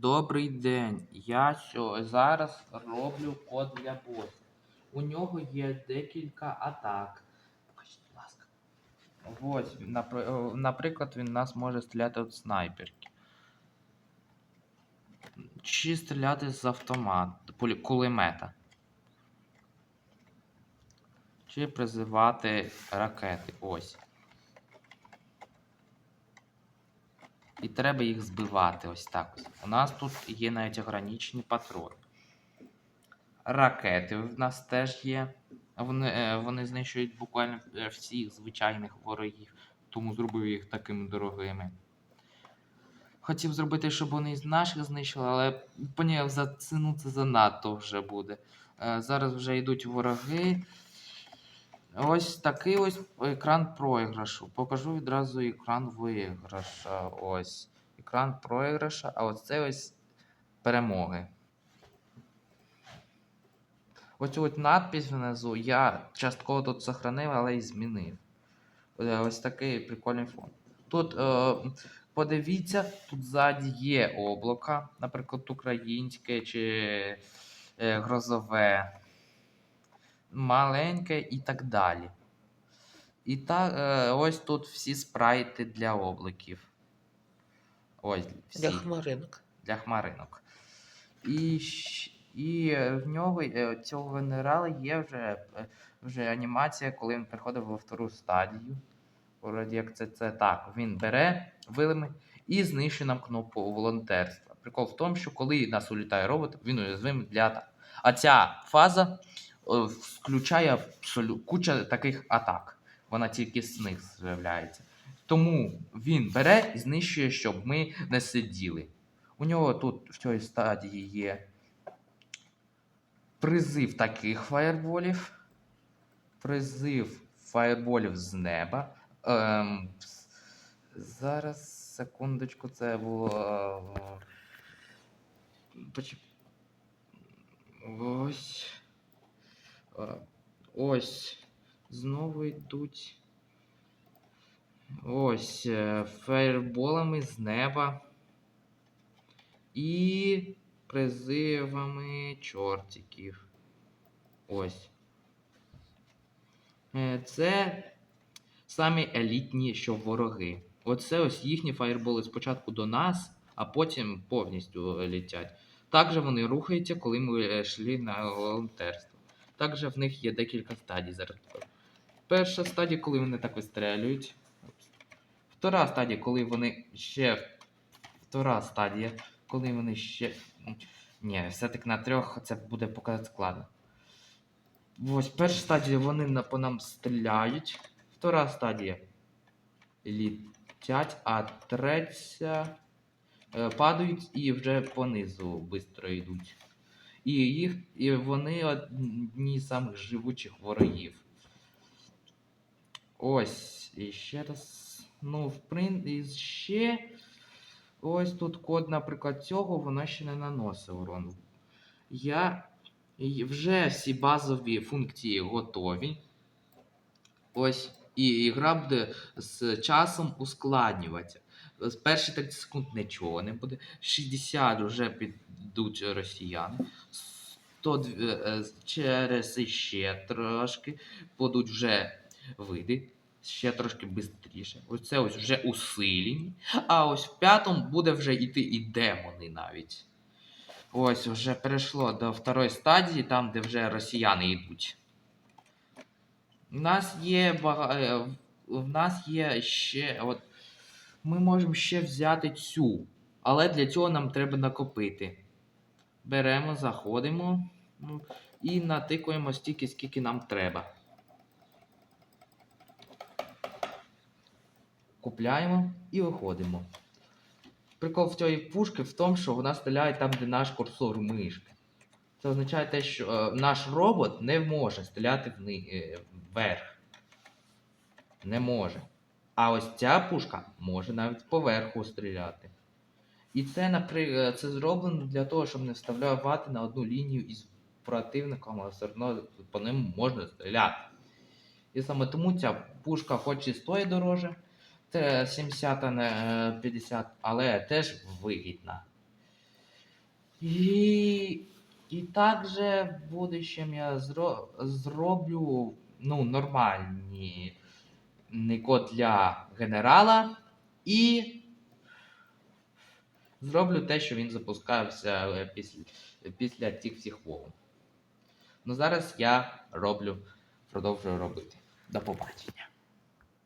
Добрий день. Я зараз роблю код для боса. У нього є декілька атак. Покажіть, будь ласка. Ось, наприклад, він нас може стріляти від снайперки. Чи стріляти з автомат, кулемета. Чи призивати ракети. Ось. І треба їх збивати ось так. У нас тут є навіть ограничені патрони. Ракети в нас теж є. Вони, е, вони знищують буквально е, всіх звичайних ворогів, тому зробив їх такими дорогими. Хотів зробити, щоб вони з наших знищили, але поняв, за ціну це занадто вже буде. Е, Зараз вже йдуть вороги. Ось такий ось екран програшу. Покажу відразу екран виграша. Ось. Екран програша, а ось це ось перемоги. Ось от надпись внизу я частково тут сохранив, але і змінив. Е, Ось такий прикольний фон. Тут е, подивіться, тут ззаді є облака, наприклад, українське чи е, грозове маленьке і так далі. І так, е, ось тут всі спрайти для облаків. Ось всі. Для хмаринок. для хмаринок. І, і е, в нього е, цього генерала є вже, вже анімація, коли він приходив во втору стадію. Вроді як це, це так. Він бере вилими і знищує нам кнопку волонтерства. Прикол в тому, що коли нас улітає робот, він уязвимий для атак. А ця фаза включає абсолю- куча таких атак. Вона тільки з них з'являється. Тому він бере і знищує, щоб ми не сиділи. У нього тут в цій стадії є призив таких фаєрболів, призив фаєрболів з неба. Ем, зараз, секундочку, це було. е, Ось. Е, Ось. Знову йдуть. Ось е, фаєрболами з неба. І призивами чортиків. Ось. Е, Це самі елітні, що вороги. Оце ось їхні фаєрболи спочатку до нас, а потім повністю літять. Також вони рухаються, коли ми йшли на волонтерство. Також в них є декілька стадій зараз. Перша стадія, коли вони так вистрелюють. Втора стадія, коли вони ще. Втора стадія, коли вони ще. Ні, все-таки на трьох це буде показати складно. Ось перша стадія вони по нам стріляють. Втора стадія літять, а третя е, падають і вже понизу швидко йдуть. І, їх, і вони одні з самих живучих ворогів. Ось, і ще раз. Ну, в принципі, ще. Ось тут код, наприклад, цього, воно ще не наносить урон. Я вже всі базові функції готові. Ось. І гра буде з часом ускладнюватися. З перші 30 секунд нічого не буде. 60 вже підуть росіяни. 100, е, через ще трошки будуть вже види. Ще трошки швидше. Оце ось вже усилені. А ось в п'ятому буде вже йти і демони навіть. Ось вже перейшло до второї стадії, там, де вже росіяни йдуть. У нас є бага... е, в нас є ще. От, ми можемо ще взяти цю. Але для цього нам треба накопити. Беремо, заходимо ну, і натикуємо стільки, скільки нам треба. Купляємо і виходимо. Прикол в цієї пушки в тому, що вона стріляє там, де наш курсор мишки. Це означає те, що е, наш робот не може стріляти е, вверх. Не може. А ось ця пушка може навіть поверху стріляти. І це, наприклад, це зроблено для того, щоб не вставляти на одну лінію із противником, а все одно по ним можна стріляти. І саме тому ця пушка хоч і стоїть дороже, це 70 а не е, 50, але теж вигідна. І, і також в будущем я зро, зроблю ну, нормальний код для генерала і зроблю те, що він запускався е, після, після тих всіх вогн. Ну зараз я роблю, продовжую робити. До побачення.